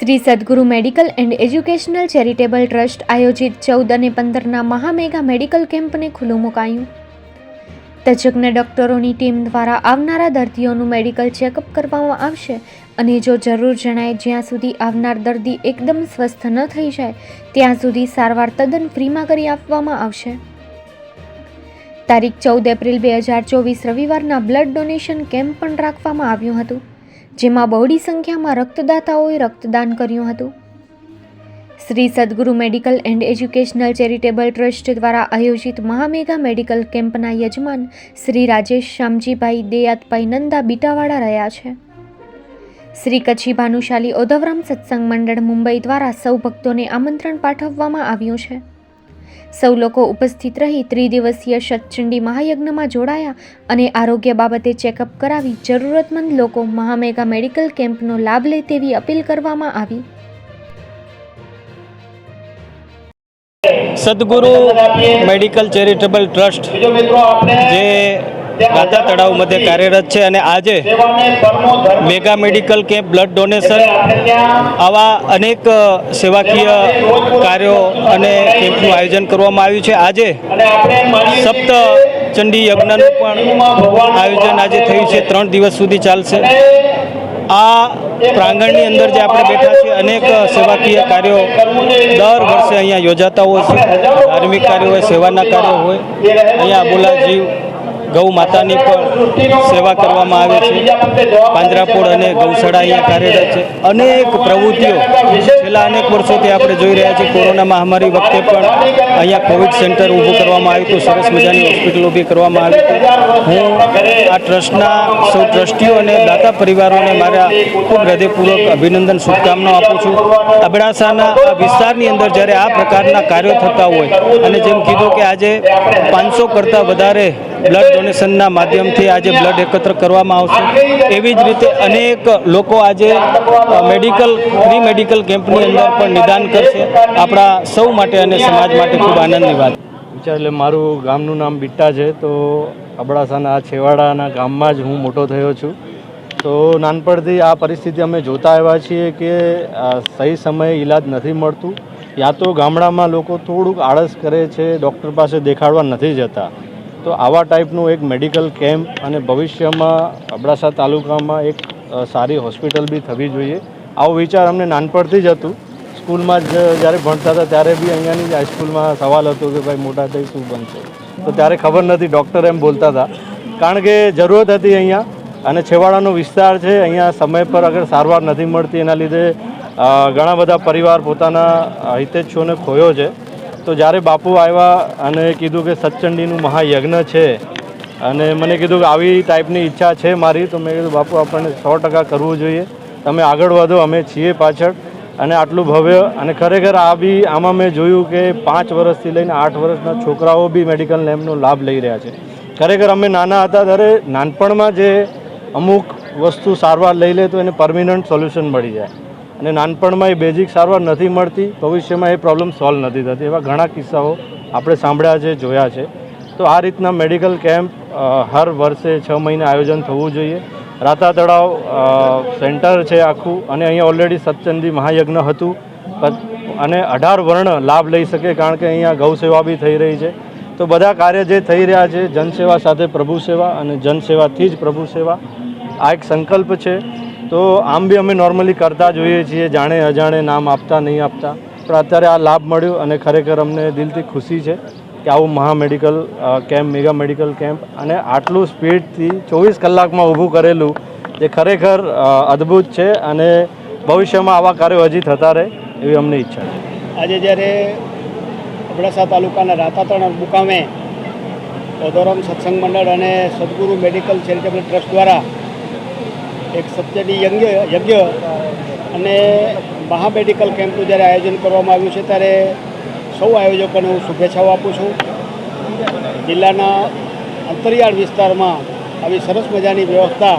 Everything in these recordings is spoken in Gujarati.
Shri Sadguru medical and educational charitable trust આયોજિત ચૌદ અને પંદરના મહામેગા મેડિકલ કેમ્પને ખુલ્લું મુકાયું. તજજ્ઞ ડોક્ટરોની ટીમ દ્વારા આવનારા દર્દીઓનું મેડિકલ ચેકઅપ કરવામાં આવશે અને જો જરૂર જણાય જ્યાં સુધી આવનાર દર્દી એકદમ સ્વસ્થ ન થઈ જાય, ત્યાં સુધી સારવાર તદ્દન ફ્રીમાં કરી આપવામાં આવશે. તારીખ ચૌદ એપ્રિલ બે હજાર ચોવીસ રવિવારના બ્લડ ડોનેશન કેમ્પ પણ રાખવામાં આવ્યું હતું. જેમાં બહોળી સંખ્યામાં રક્તદાતાઓએ રક્તદાન કર્યું હતું. Shri Sadguru medical and educational charitable trust દ્વારા આયોજિત મહામેગા મેડિકલ કેમ્પના યજમાન શ્રી રાજેશ શ્યામજીભાઈ દેયાતભાઈ નંદા બીટાવાળા રહ્યા છે. શ્રી કચ્છી ભાનુશાલી ઓધવરામ સત્સંગ મંડળ મુંબઈ દ્વારા સૌ ભક્તોને આમંત્રણ પાઠવવામાં આવ્યું છે. સૌ લોકો ઉપસ્થિત રહી ત્રિદિવસીય સતચંડી મહાયજ્ઞમાં જોડાયા અને આરોગ્ય બાબતે ચેકઅપ કરાવી જરૂરતમંદ લોકો મહામેગા મેડિકલ કેમ્પનો લાભ લે તેવી અપીલ કરવામાં આવી. સદગુરુ મેડિકલ ચેરિટેબલ ટ્રસ્ટ જે ગાતા તળાવ મધ્યે કાર્યરત છે અને આજે mega medical camp, blood donation આવા અનેક સેવાકીય કાર્યો અને કેમ્પનું આયોજન કરવામાં આવ્યું છે. આજે સપ્ત ચંડી યજ્ઞનું પણ આયોજન આજે થયું છે. ત્રણ દિવસ સુધી ચાલશે. આ પ્રાંગણની અંદર જે આપણે બેઠા છીએ, અનેક સેવાકીય કાર્યો દર વર્ષે અહીંયા યોજાતા હોય છે. ધાર્મિક કાર્યો હોય, સેવાના કાર્યો હોય. અહીંયા અબોલા જીવ ગૌ માતાની પણ સેવા કરવામાં આવે છે. પાંજરાપોળ અને ગૌશાળા અહીંયા કાર્યરત છે. અનેક પ્રવૃત્તિઓ છેલ્લા અનેક વર્ષોથી આપણે જોઈ રહ્યા છીએ કોરોના મહામારી વખતે પણ અહીંયા કોવિડ સેન્ટર ઊભું કરવામાં આવ્યું હતું, સરસ મજાની હોસ્પિટલ ઊભી કરવામાં આવી હું આ ટ્રસ્ટના સૌ ટ્રસ્ટીઓ અને દાતા પરિવારોને મારા ખૂબ હૃદયપૂર્વક અભિનંદન, શુભકામનાઓ આપું છું. અબડાસાના આ વિસ્તારની અંદર જ્યારે આ પ્રકારના કાર્યો થતા હોય અને જેમ કીધું કે આજે પાંચસો કરતાં વધારે બ્લડ ડોનેશનના માધ્યમથી આજે બ્લડ એકત્ર કરવામાં આવશે. એવી જ રીતે અનેક લોકો આજે મેડિકલ, પ્રી મેડિકલ કેમ્પની અંદર પણ નિદાન કરશે. આપણા સૌ માટે અને સમાજ માટે ખૂબ આનંદની વાત. વિચાર એટલે મારું ગામનું નામ બિટ્ટા છે. તો અબડાસાના આ છેવાડાના ગામમાં જ હું મોટો થયો છું. તો નાનપણથી આ પરિસ્થિતિ અમે જોતા આવ્યા છીએ કે સહી સમયે ઈલાજ નથી મળતું. યા તો ગામડામાં લોકો થોડુંક આળસ કરે છે, ડૉક્ટર પાસે દેખાડવા નથી જતા. તો આવા ટાઈપનું એક મેડિકલ કેમ્પ અને ભવિષ્યમાં અબડાસા તાલુકામાં એક સારી હોસ્પિટલ બી થવી જોઈએ. આવો વિચાર અમને નાનપણથી જ હતું. સ્કૂલમાં જ જ્યારે ભણતા હતા ત્યારે બી અહીંયાની જ હાઈસ્કૂલમાં સવાલ હતો કે ભાઈ મોટા થઈ શું બનશે? તો ત્યારે ખબર નથી, ડૉક્ટર એમ બોલતા હતા. કારણ કે જરૂરત હતી અહીંયા અને છેવાડાનો વિસ્તાર છે, અહીંયા સમય પર અગર સારવાર નથી મળતી એના લીધે ઘણા બધા પરિવાર પોતાના હિતેચ્છોને ખોયો છે. તો જ્યારે બાપુ આવ્યા અને કીધું કે સચચંડીનું મહાયજ્ઞ છે અને મને કીધું કે આવી ટાઈપની ઈચ્છા છે મારી, તો મેં કીધું, બાપુ, આપણને સો ટકા કરવું જોઈએ. તમે આગળ વધો, અમે છીએ પાછળ. અને આટલું ભવ્ય અને ખરેખર આ બી આમાં મેં જોયું કે પાંચ વર્ષથી લઈને આઠ વર્ષના છોકરાઓ બી મેડિકલ લેબનો લાભ લઈ રહ્યા છે. ખરેખર અમે નાના હતા ત્યારે નાનપણમાં જે અમુક વસ્તુ સારવાર લઈ લે તો એને પરમિનન્ટ સોલ્યુશન મળી જાય. અને નાનપણમાં એ બેઝિક સારવાર નથી મળતી, ભવિષ્યમાં એ પ્રોબ્લેમ સોલ્વ નથી થતી. એવા ઘણા કિસ્સાઓ આપણે સાંભળ્યા છે, જોયા છે. તો આ રીતના મેડિકલ કેમ્પ હર વર્ષે છ મહિને આયોજન થવું જોઈએ. રાતા તળાવ સેન્ટર છે આખું અને અહીંયા ઓલરેડી સત્યંદી મહાયજ્ઞ હતું. અને અઢાર વર્ણ લાભ લઈ શકે કારણ કે અહીંયા ગૌ સેવા બી થઈ રહી છે. તો બધા કાર્ય જે થઈ રહ્યા છે, જનસેવા સાથે પ્રભુ સેવા અને જનસેવાથી જ પ્રભુ સેવા, આ એક સંકલ્પ છે. તો આમ બી અમે નોર્મલી કરતા જોઈએ છીએ, જાણે અજાણે નામ આપતા, નહીં આપતા. પણ અત્યારે આ લાભ મળ્યો અને ખરેખર અમને દિલથી ખુશી છે. કે આવું મહા medical camp, mega medical camp અને આટલું સ્પીડથી ચોવીસ કલાકમાં ઊભું કરેલું એ ખરેખર અદ્ભુત છે અને ભવિષ્યમાં આવા કાર્યો હજી થતા રહે એવી અમને ઈચ્છા છે. આજે જ્યારે અબડાસા તાલુકાના રાતાતણ મુકામે ઓધોરમ સત્સંગ મંડળ અને સદગુરુ મેડિકલ ચેરિટેબલ ટ્રસ્ટ દ્વારા એક સત્યની યજ્ઞ યજ્ઞ અને મહા મેડિકલ કેમ્પનું જ્યારે આયોજન કરવામાં આવ્યું છે, ત્યારે સૌ આયોજકોને હું શુભેચ્છાઓ આપું છું. જિલ્લાના અંતરિયાળ વિસ્તારમાં આવી સરસ મજાની વ્યવસ્થા,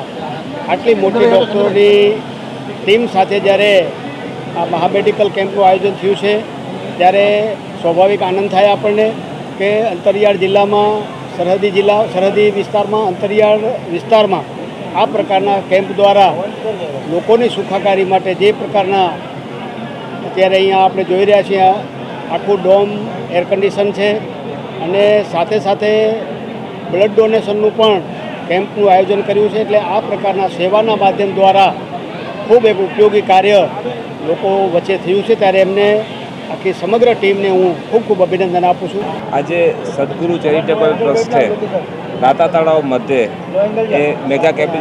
આટલી મોટી ડૉક્ટરોની ટીમ સાથે જ્યારે આ મહામેડિકલ કેમ્પનું આયોજન થયું છે, ત્યારે સ્વાભાવિક આનંદ થાય આપણને કે અંતરિયાળ જિલ્લામાં, સરહદી જિલ્લા, સરહદી વિસ્તારમાં, અંતરિયાળ વિસ્તારમાં આ પ્રકારના કેમ્પ દ્વારા લોકોની સુખાકારી માટે જે પ્રકારના અત્યારે અહીંયા આપણે જોઈ રહ્યા છીએ આખું ડોમ એર કન્ડિશન છે અને સાથે સાથે બ્લડ ડોનેશનનું પણ કેમ્પનું આયોજન કર્યું છે એટલે આ પ્રકારના સેવાના માધ્યમ દ્વારા ખૂબ એક ઉપયોગી કાર્ય લોકો વચ્ચે થયું છે. ત્યારે એમને આખી સમગ્ર ટીમને હું ખૂબ ખૂબ અભિનંદન આપું છું. આજે સદગુરુ ચેરિટેબલ ટ્રસ્ટ છે. રાતા તળાવ મધ્યે એ મેગા કેપ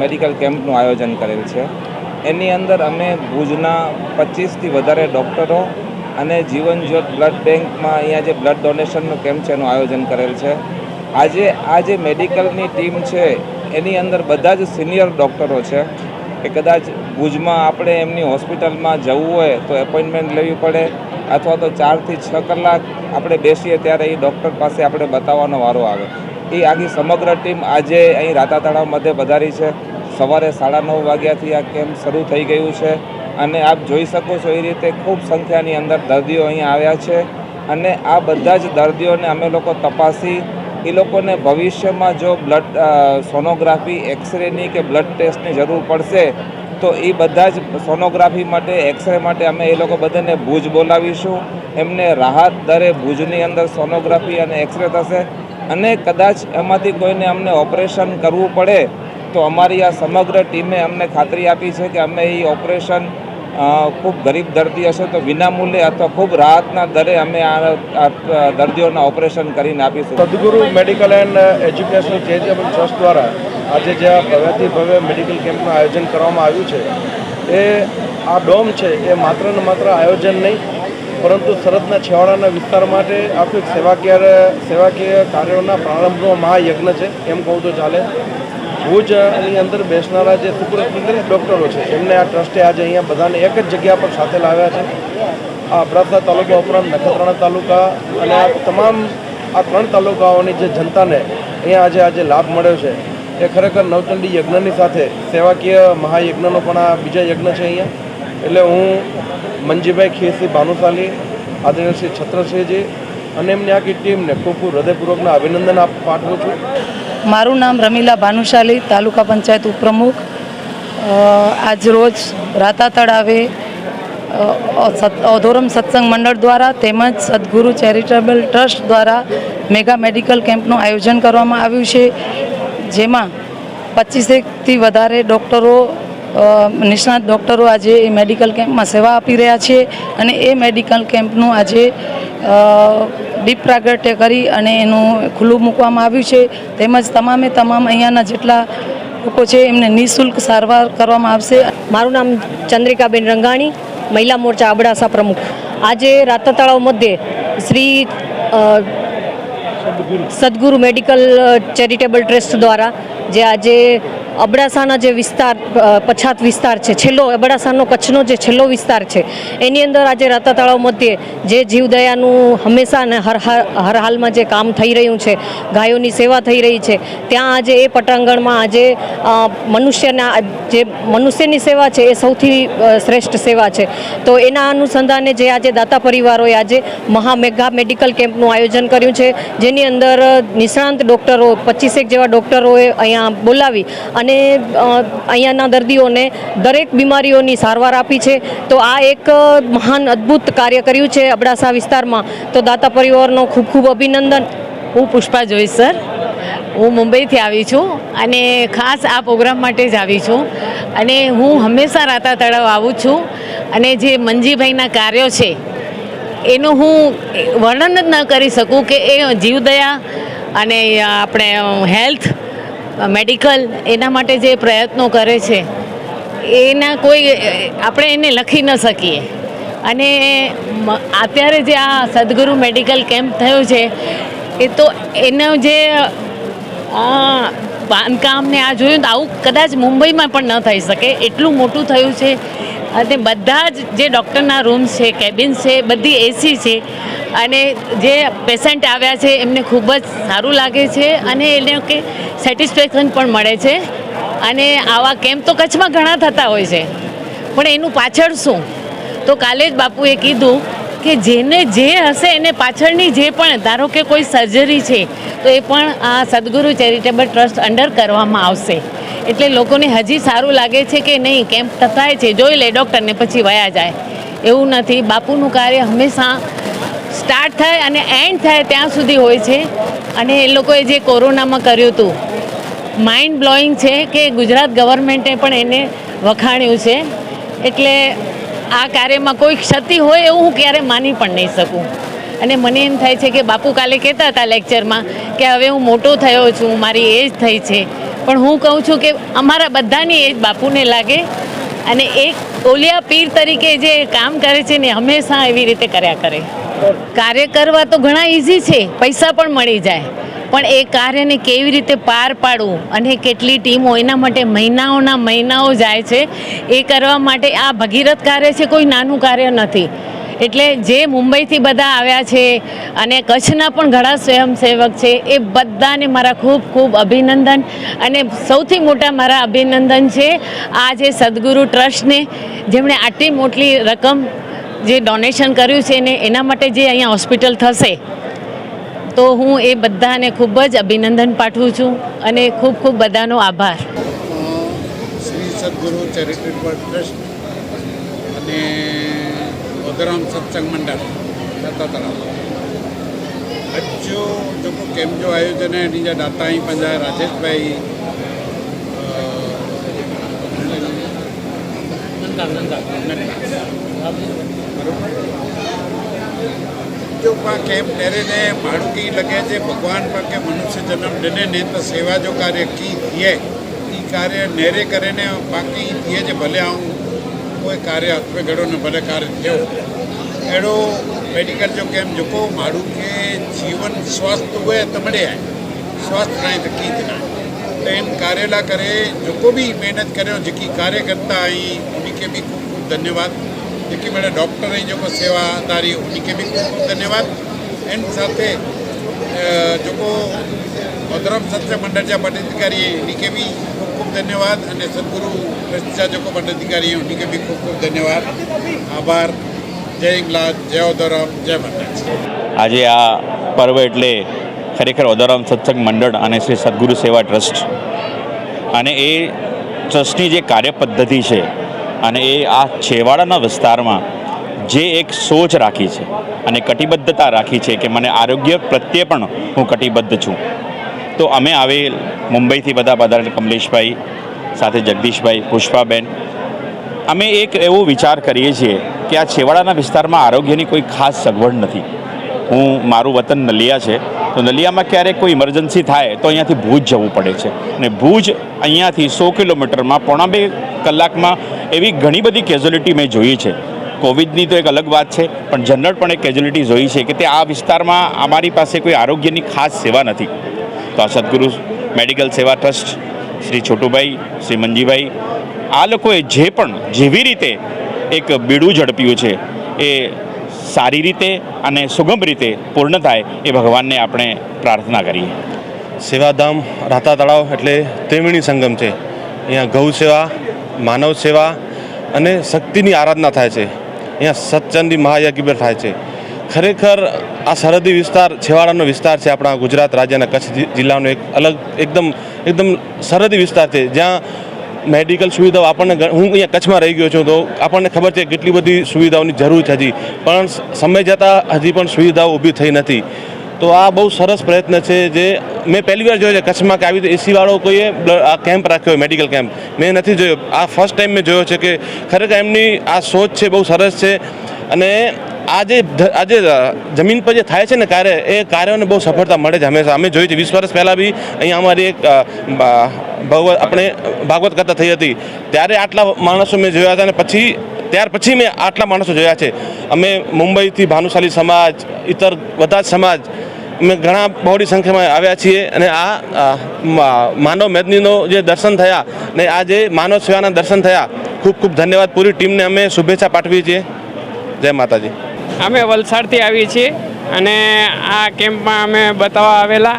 મેડિકલ કેમ્પનું આયોજન કરેલ છે. એની અંદર અમે ભુજના પચીસથી વધારે ડૉક્ટરો અને જીવન જ્યોત બ્લડ બેંકમાં અહીંયા જે બ્લડ ડોનેશનનું કેમ્પ છે, એનું આયોજન કરેલ છે. આજે આ જે મેડિકલની ટીમ છે, એની અંદર બધા જ સિનિયર ડૉક્ટરો છે. કે કદાચ ભુજમાં આપણે એમની હોસ્પિટલમાં જવું હોય તો એપોઇન્ટમેન્ટ લેવી પડે, અથવા તો ચારથી છ કલાક આપણે બેસીએ ત્યારે એ ડૉક્ટર પાસે આપણે બતાવવાનો વારો આવે. એ આખી સમગ્ર ટીમ આજે અહીં રાતા તળાવ મધ્યે પધારી છે. સવારે સાડા નવ વાગ્યાથી આ કેમ્પ શરૂ થઈ ગયું છે. અને આપ જોઈ શકો છો એ રીતે ખૂબ સંખ્યાની અંદર દર્દીઓ અહીંયા આવ્યા છે. અને આ બધા જ દર્દીઓને અમે લોકો તપાસી, એ લોકોને ભવિષ્યમાં જો બ્લડ સોનોગ્રાફી એક્સરેની કે બ્લડ ટેસ્ટની જરૂર પડશે, તો એ બધા જ સોનોગ્રાફી માટે, એક્સરે માટે અમે એ લોકો બધાને ભુજ બોલાવીશું. એમને રાહત દરે ભુજની અંદર સોનોગ્રાફી અને એક્સરે થશે. અને કદાચ એમાંથી કોઈને અમને ઓપરેશન કરવું પડે, તો અમારી આ સમગ્ર ટીમે અમને ખાતરી આપી છે કે અમે એ ઓપરેશન ખૂબ ગરીબ દર્દી હશે તો વિનામૂલ્યે અથવા ખૂબ રાહતના દરે અમે આ દર્દીઓના ઓપરેશન કરીને આપીશું. Sadguru medical and educational charitable trust દ્વારા આજે જે આ ભવ્યથી ભવ્ય મેડિકલ કેમ્પનું આયોજન કરવામાં આવ્યું છે, એ આ ડોમ છે, એ માત્ર ને માત્ર આયોજન નહીં, પરંતુ સરહદના છેવાડાના વિસ્તાર માટે આખું સેવાકીય સેવાકીય કાર્યોના પ્રારંભનો મહાયજ્ઞ છે, એમ કહું તો ચાલે. ભુજની અંદર બેસનારા જે સુપરસ્પેશિયાલિસ્ટ ડૉક્ટરો છે. એમને આ ટ્રસ્ટે આજે અહીંયા બધાને એક જ જગ્યા પર સાથે લાવ્યા છે. આ અબડાસા તાલુકા ઉપરાંત નખત્રાણા તાલુકા અને આ તમામ આ ત્રણ તાલુકાઓની જે જનતાને અહીંયા આજે આજે લાભ મળ્યો છે. એ ખરેખર નવચંડી યજ્ઞની સાથે સેવાકીય મહાયજ્ઞનો પણ આ બીજા યજ્ઞ છે અહીંયા. એટલે હું મંજીભાઈ ખીરસિંહ ભાનુશાલી, આદરણીય શ્રી છત્રસિંહજી અને એમની આખી ટીમને ખૂબ ખૂબ હૃદયપૂર્વકના અભિનંદન આપ પાઠવું છું. મારું નામ રમીલા ભાનુશાલી, તાલુકા પંચાયત ઉપપ્રમુખ. આજ રોજ રાતા તળાવે અધોરમ સત્સંગ મંડળ દ્વારા તેમજ સદગુરુ ચેરિટેબલ ટ્રસ્ટ દ્વારા મેગા મેડિકલ કેમ્પનું આયોજન કરવામાં આવ્યું છે. જેમાં પચીસેકથી વધારે ડૉક્ટરો નિષ્ણાત ડૉક્ટરો આજે એ મેડિકલ કેમ્પમાં સેવા આપી રહ્યા છે અને એ મેડિકલ કેમ્પનું આજે દીપ પ્રાગટ્ય કરી અને એનું ખુલ્લું મૂકવામાં આવ્યું છે. તેમજ તમામે તમામ અહીંયાના જેટલા લોકો છે એમને નિઃશુલ્ક સારવાર કરવામાં આવશે. મારું નામ ચંદ્રિકાબેન રંગાણી, મહિલા મોરચા અબડાસા પ્રમુખ. આજે રાતા તળાવ મધ્યે Shri Sadguru medical charitable trust દ્વારા જે આજે અબડાસાના જે વિસ્તાર પછાત વિસ્તાર છે, છેલ્લો અબડાસાનો કચ્છનો જે છેલ્લો વિસ્તાર છે, એની અંદર આજે રાતા તળાવ મધ્યે જે જીવદયાનું હંમેશા અને હર હાલમાં જે કામ થઈ રહ્યું છે, ગાયોની સેવા થઈ રહી છે, ત્યાં આજે એ પટાંગણમાં આજે મનુષ્યના, જે મનુષ્યની સેવા છે એ સૌથી શ્રેષ્ઠ સેવા છે. તો એના અનુસંધાને જે આજે દાતા પરિવારોએ આજે મહામેઘા મેડિકલ કેમ્પનું આયોજન કર્યું છે, જેની અંદર નિષ્ણાંત ડૉક્ટરો, પચીસેક જેવા ડૉક્ટરોએ અહીંયા બોલાવી અને અ, અહીંયાના દર્દીઓને દરેક બીમારીઓની સારવાર આપી છે. તો આ એક મહાન અદ્ભુત કાર્ય કર્યું છે અબડાસા વિસ્તારમાં. તો દાતા પરિવારનો ખૂબ ખૂબ અભિનંદન. હું પુષ્પા જોઈશ સર. હું મુંબઈથી આવી છું અને ખાસ આ પ્રોગ્રામ માટે જ આવી છું. અને હું હંમેશા રાતા તળાવ આવું છું અને જે મંજીભાઈના કાર્યો છે એનું હું વર્ણન જ ન કરી શકું કે એ જીવદયા અને આપણે હેલ્થ મેડિકલ એના માટે જે પ્રયત્નો કરે છે, એના કોઈ, આપણે એને લખી ન શકીએ. અને અત્યારે જે આ સદગુરુ મેડિકલ કેમ્પ થયો છે, એ તો એનો જે આ બાંધકામ ને આ જોયું તો આવું કદાચ મુંબઈમાં પણ ન થઈ શકે. એટલું મોટું થયું છે અને બધા જ જે ડૉક્ટરના રૂમ્સ છે કેબિન છે, બધી એસી છે અને જે પેશન્ટ આવ્યા છે, એમને ખૂબ જ સારું લાગે છે અને એને કે સેટિસ્ફેક્શન પણ મળે છે. અને આવા કેમ્પ તો કચ્છમાં ઘણા થતા હોય છે, પણ એનું પાછળ શું? તો કાલે જ બાપુએ કીધું કે જેને જે હશે, એને પાછળની જે પણ, ધારો કે કોઈ સર્જરી છે, તો એ પણ આ સદગુરુ ચેરિટેબલ ટ્રસ્ટ અંડર કરવામાં આવશે. એટલે લોકોને હજી સારું લાગે છે કે નહીં કેમ્પ થાય છે. જોઈ લે ડૉક્ટરને પછી વયા જાય. એવું નથી. બાપુનું કાર્ય હંમેશા સ્ટાર્ટ થાય અને એન્ડ થાય ત્યાં સુધી હોય છે. અને એ લોકોએ જે કોરોનામાં કર્યું હતું માઇન્ડ બ્લોઈંગ છે કે ગુજરાત ગવર્મેન્ટે પણ એને વખાણ્યું છે. એટલે આ કાર્યમાં કોઈ ક્ષતિ હોય એવું હું ક્યારે માની પણ નહીં શકું. અને મને એમ થાય છે કે બાપુ કાલે કહેતા હતા લેક્ચરમાં કે હવે હું મોટો થયો છું, મારી એજ થઈ છે. પણ હું કહું છું કે અમારા બધાની એ બાપુને લાગે અને એક ઓલિયા પીર તરીકે જે કામ કરે છે ને હંમેશા એવી રીતે કર્યા કરે. કાર્ય કરવા તો ઘણા ઇઝી છે, પૈસા પણ મળી જાય. પણ એ કાર્યને કેવી રીતે પાર પાડવું અને કેટલી ટીમો એના માટે મહિનાઓના મહિનાઓ જાય છે, એ કરવા માટે આ ભગીરથ કાર્ય છે કોઈ નાનું કાર્ય નથી. એટલે જે મુંબઈથી બધા આવ્યા છે અને કચ્છના પણ ઘણા સ્વયંસેવક છે, એ બધાને મારા ખૂબ ખૂબ અભિનંદન અને સૌથી મોટા મારા અભિનંદન છે, આ જે સદગુરુ ટ્રસ્ટને જેમણે આટલી મોટી રકમ જે ડોનેશન કર્યું છે ને એના માટે જે અહીંયા હોસ્પિટલ થશે, તો હું એ બધાને ખૂબ જ અભિનંદન પાઠવું છું અને ખૂબ ખૂબ બધાનો આભાર. શ્રી સદગુરુ ચેરિટેબલ ટ્રસ્ટ અને સિદ્ધરામ સત્સંગ મંડળ દાતા તળાવ બચ્ચો ચોખ્ખો કેમ્પજો આયોજન એની દાતાઈ પંજા રાજેશભાઈ જો પા કેમ્પ ડરે ને ભાડુકી લગે છે, ભગવાન પર કે મનુષ્ય જન્મ ડરે ને તો સેવા જો કાર્ય કી થઈએ એ કાર્ય નેરે કરે ને બાકી થઈએ છે, ભલે આવું કોઈ કાર્ય હાથમાં ઘડો ને ભલે કાર્ય થયો એಡೋ ಮೆಡಿಕಲ್ ಕ್ಯಾಂಪ್ ಜೊಕೋ ಮಾಡುಕ್ಕೆ ಜೀವನ સ્વસ્થ હોય તમડે સ્વસ્થ રહે તો કીતના તેમ કાર્યલા કરે જોકો બી મહેનત કર્યો જેકી કાર્ય કરતા આઈ ઉનકે બી ખૂબ ખૂબ ધન્યવાદ. જેકી મારા ડૉક્ટર અહીં જોકો સેવાદારી ઉનકે બી ખૂબ ખૂબ ધન્યવાદ. એન્ડ સાથે જોકો મધુરમ સત્ય મંડળજા પદાધિકારી એનીકે બી ખૂબ ખૂબ ધન્યવાદ. અને સદગુરુ પ્રતિજા જોકો પદાધિકારી એનીકે બી ખૂબ ખૂબ ધન્યવાદ. આભાર. જય ઇંગ્લાજ, જય ઓદરામ જય માતાજી આજે આ પર્વ એટલે ખરેખર ઓદારામ સત્સંગ મંડળ અને શ્રી સદગુરુ સેવા ટ્રસ્ટ. અને એ ટ્રસ્ટની જે કાર્ય પદ્ધતિ છે અને એ આ છેવાડાના વિસ્તારમાં જે એક સોચ રાખી છે અને કટિબદ્ધતા રાખી છે કે મને આરોગ્ય પ્રત્યે પણ હું કટિબદ્ધ છું. તો અમે આવેલ મુંબઈથી બધા બધા કમલેશભાઈ, સાથે જગદીશભાઈ પુષ્પાબેન. અમે એક એવો વિચાર કરીએ છીએ કે આ છેવાડાના વિસ્તારમાં આરોગ્યની કોઈ ખાસ સગવડ નથી. હું, મારું વતન નલિયા છે. તો નલિયામાં ક્યારેક કોઈ ઇમરજન્સી થાય તો અહીંયાથી ભુજ જવું પડે છે. અને ભુજ અહીંયાથી સો કિલોમીટરમાં પોણા બે કલાકમાં એવી ઘણી બધી કેઝ્યુલિટી મેં જોઈ છે. કોવિડની તો એક અલગ વાત છે, પણ જનરલ પણ એક કેઝ્યુલિટી જોઈ છે કે તે આ વિસ્તારમાં અમારી પાસે કોઈ આરોગ્યની ખાસ સેવા નથી. તો આ સદગુરુ મેડિકલ સેવા ટ્રસ્ટ, શ્રી છોટુભાઈ, શ્રી મંજીભાઈ, આ લોકોએ જે પણ જેવી રીતે એક બીડું ઝડપ્યું છે. એ સારી રીતે અને સુગમ રીતે પૂર્ણ થાય એ ભગવાનને આપણે પ્રાર્થના કરીએ. સેવાધામ રાતા તળાવ એટલે ત્રિવેણી સંગમ છે. અહીંયા ગૌ સેવા, માનવ સેવા અને શક્તિની આરાધના થાય છે. અહીંયા સત્ચંદી મહાયજ્ઞ થાય છે. ખરેખર આ સરહદી વિસ્તાર, છેવાડાનો વિસ્તાર છે આપણા ગુજરાત રાજ્યના કચ્છ જિલ્લાનો એક અલગ, એકદમ એકદમ સરહદી વિસ્તાર છે. જ્યાં મેડિકલ સુવિધાઓ આપણને હું અહીંયા કચ્છમાં રહી ગયો છું તો આપણને ખબર છે કેટલી બધી સુવિધાઓની જરૂર છે હજી. પણ સમય જતાં હજી પણ સુવિધાઓ ઊભી થઈ નથી. તો આ બહુ સરસ પ્રયત્ન છે જે મેં પહેલી વાર જોયો છે કચ્છમાં કે આવી રીતે એસીવાળો કોઈએ આ કેમ્પ રાખ્યો હોય મેડિકલ કેમ્પ. મેં નથી જોયો. આ ફર્સ્ટ ટાઈમ મેં જોયો છે કે ખરેખર એમની આ સોચ છે બહુ સરસ છે અને આ જે ધ- આ જે અ, જમીન પર જે થાય છે ને કાર્ય એ કાર્યોને બહુ સફળતા મળે છે હંમેશા. અમે જોઈએ છે વીસ વર્ષ પહેલાં બી અહીંયા અમારી એક ભગવત આપણે ભાગવત કથા થઈ હતી. ત્યારે આટલા માણસો મેં જોયા હતા અને પછી ત્યાર પછી મેં આટલા માણસો જોયા છે. અમે મુંબઈથી ભાનુશાલી સમાજ ઇતર બધા સમાજ, અમે ઘણા બહોળી સંખ્યામાં આવ્યા છીએ અને આ માનવ મેદનીનો જે દર્શન થયા ને આ જે માનવ સેવાના દર્શન થયા, ખૂબ ખૂબ ધન્યવાદ. પૂરી ટીમને અમે શુભેચ્છા પાઠવીએ છીએ. જય માતાજી. અમે વલસાડથી આવીએ છીએ અને આ કેમ્પમાં અમે બતાવવા આવેલા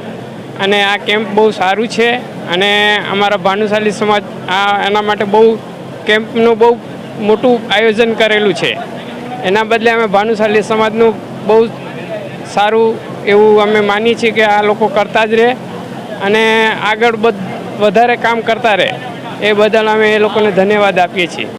અને આ કેમ્પ બહુ સારું છે. અને અમારા ભાનુશાલી સમાજ આ એના માટે બહુ કેમ્પનું બહુ મોટું આયોજન કરેલું છે. એના બદલે અમે ભાનુશાલી સમાજનું બહુ સારું એવું અમે માનીએ છીએ કે આ લોકો કરતા જ રહે અને આગળ વધારે કામ કરતા રહે. એ બદલ અમે એ લોકોને ધન્યવાદ આપીએ છીએ.